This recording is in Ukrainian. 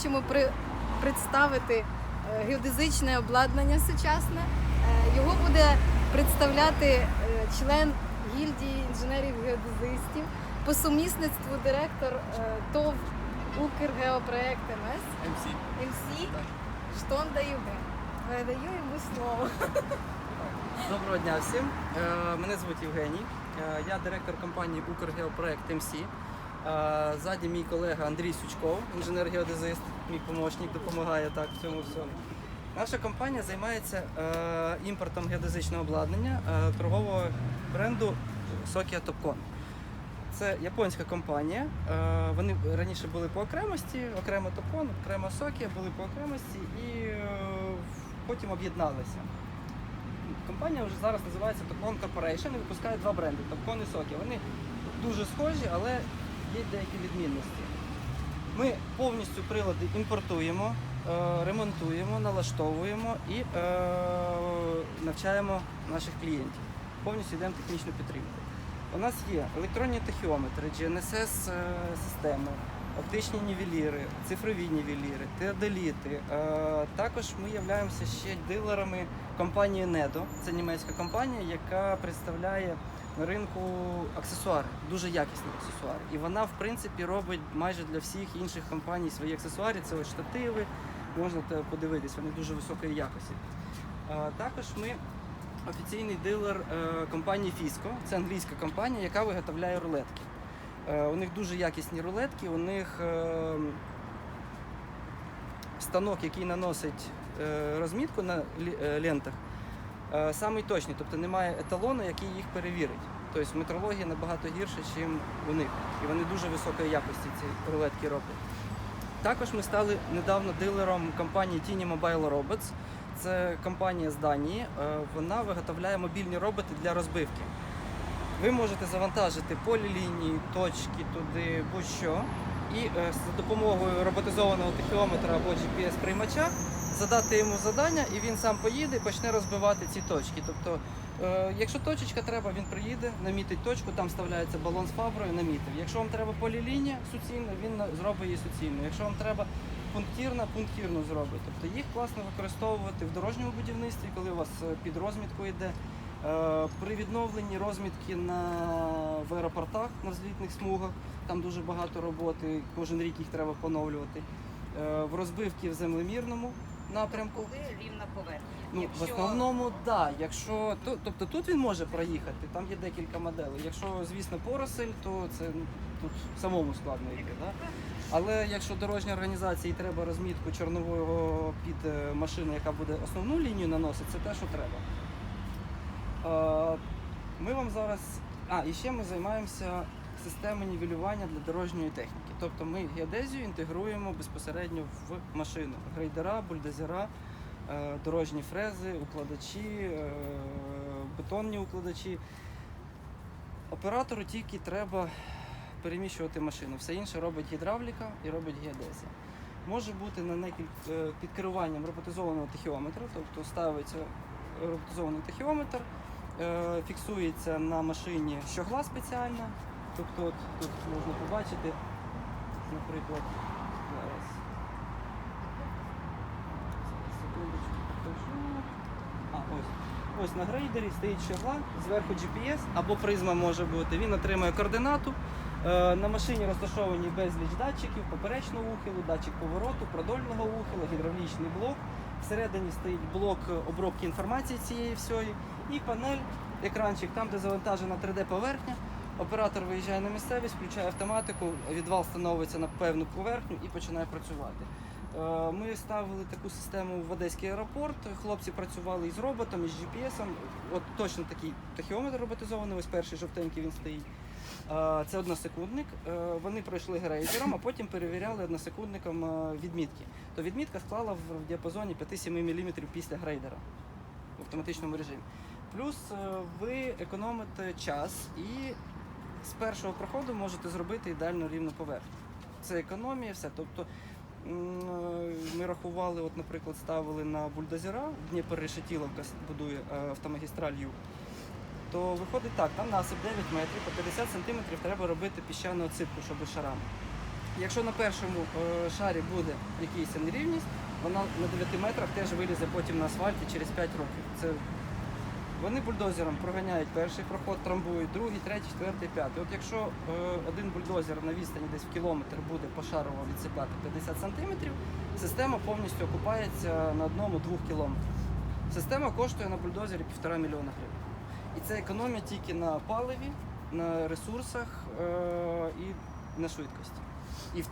Хочемо при, представити е, геодезичне обладнання сучасне. Е, Його буде представляти е, член гільдії інженерів-геодезистів, по сумісництву директор ТОВ Укргеопроект МС МС. МС Штонда Євген. Передаю йому слово. Доброго дня всім. Мене звуть Євгеній. Я директор компанії Укргеопроект МС. Ззаді мій колега Андрій Сучков, інженер-геодезист, мій помощник, допомагає так в цьому всьому. Наша компанія займається е, імпортом геодезичного обладнання е, торгового бренду Sokia Topcon. Це японська компанія. Е, Вони раніше були по окремості, окремо Topcon, окремо Sokia, були по окремості і потім об'єдналися. Компанія вже зараз називається Topcon Corporation і випускає два бренди Topcon і Sokia. Вони дуже схожі, але є деякі відмінності. Ми повністю прилади імпортуємо, е, ремонтуємо, налаштовуємо і е, навчаємо наших клієнтів. Повністю йдемо технічну підтримку. У нас є електронні тахіометри, GNSS е, оптичні нівеліри, цифрові нівеліри, теодоліти. Також ми являємося ще дилерами компанії Nedo. Це німецька компанія, яка представляє на ринку аксесуари, дуже якісні аксесуари. І вона, в принципі, робить майже для всіх інших компаній свої аксесуари. Це ось штативи, можна подивитись, вони дуже високої якості. Також ми офіційний дилер е, компанії Fisco. Це англійська компанія, яка виготовляє рулетки. Е, У них дуже якісні рулетки, у них е, станок, який наносить розмітку на лентах, е, самий точний, тобто немає еталону, який їх перевірить. Тобто метрологія набагато гірша, ніж у них. І вони дуже високої якості ці рулетки роблять. Також ми стали недавно дилером компанії Tiny Mobile Robots. Це компанія з Данії. Е, Вона виготовляє мобільні роботи для розбивки. Ви можете завантажити полілінії, точки туди, будь-що. І е, за допомогою роботизованого тахіометра або GPS-приймача задати йому завдання, і він сам поїде і почне розбивати ці точки. Тобто, е, якщо точечка треба, він приїде, намітить точку, там вставляється балон з фаброю, намітив. Якщо вам треба полілінія суцільна, він зробить її суцільно. Якщо вам треба пунктірна, пунктірну зробить. Тобто їх класно використовувати в дорожньому будівництві, коли у вас е, під розмітку йде. Е, При відновленні розмітки на, в аеропортах на взлітних смугах, там дуже багато роботи, кожен рік їх треба поновлювати. В розбивці в землемірному напрямку. Коли рівна поверхня. Ну, Якщо в основному, так. Да. Якщо то, тобто тут він може проїхати, там є декілька моделей. Якщо, звісно, поросель, то це ну, тут самому складно йти. Да? Але якщо дорожня організація і треба розмітку чорнового під е, машину, яка буде основну лінію наносити, це те, що треба. Е, Ми вам зараз. А, і ще ми займаємося системою нівелювання для дорожньої техніки. Тобто ми геодезію інтегруємо безпосередньо в машину. Грейдера, бульдозера, е, дорожні фрези, укладачі, е, бетонні укладачі. Оператору тільки треба переміщувати машину. Все інше робить гідравліка і робить геодезія. Може бути на некіль... е, під керуванням роботизованого тахіометра, тобто ставиться роботизований тахіометр, фіксується на машині щогла спеціальна. Тобто от, тут можна побачити, наприклад, зараз. А, ось. Ось на грейдері стоїть щогла, зверху GPS або призма може бути. Він отримує координату. Е, На машині розташовані безліч датчиків, поперечного ухилу, датчик повороту, продольного ухилу, гідравлічний блок. Всередині стоїть блок обробки інформації цієї всієї і панель, екранчик, там, де завантажена 3D-поверхня. Оператор виїжджає на місцевість, включає автоматику, відвал становиться на певну поверхню і починає працювати. Е, Ми ставили таку систему в Одеський аеропорт. Хлопці працювали із роботом, із GPS. От точно такий тахіометр роботизований, ось перший жовтенький він стоїть. Е, Це односекундник. Е, Вони пройшли грейдером, а потім перевіряли односекундником відмітки. То відмітка склала в діапазоні 5-7 мм після грейдера в автоматичному режимі. Плюс ви економите час і з першого проходу можете зробити ідеально рівну поверхню. Це економія, все. Тобто е, ми рахували, от, наприклад, ставили на бульдозера, Дніпро Решетіловка будує е, автомагістраль Юг. То виходить так, там насип 9 метрів, по 50 сантиметрів треба робити піщану отсипку, щоб шарами. Якщо на першому е, шарі буде якийсь нерівність, вона на 9 метрах теж вилізе потім на асфальті через 5 років. Це вони бульдозером проганяють перший проход, трамбують, другий, третій, четвертий, п'ятий. От якщо е, один бульдозер на відстані десь в кілометр буде пошарово відсипати 50 сантиметрів, система повністю окупається на одному-двох кілометрах. Система коштує на бульдозері півтора мільйона гривень. І це економія тільки на паливі, на ресурсах е, і на швидкості. І